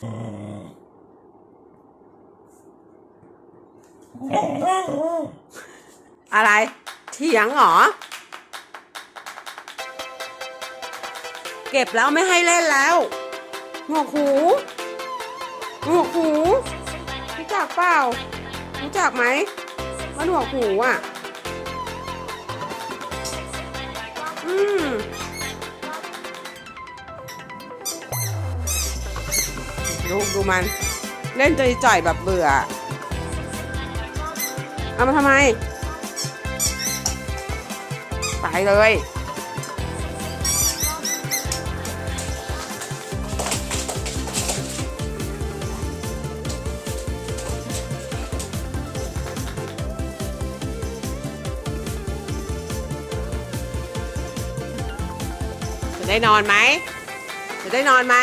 Oh. อะไรเถียงเหรอ เก็บแล้วไม่ให้เล่นแล้วหนวกหูหนวกหูรู้จักเปล่า รู้จักไหมว่าหนวกหูอะ อืมดูดูมัน เล่นจอยจ่อยแบบเบื่อ เอามาทำไม ไปเลย จะได้นอนไหม จะได้นอนไหม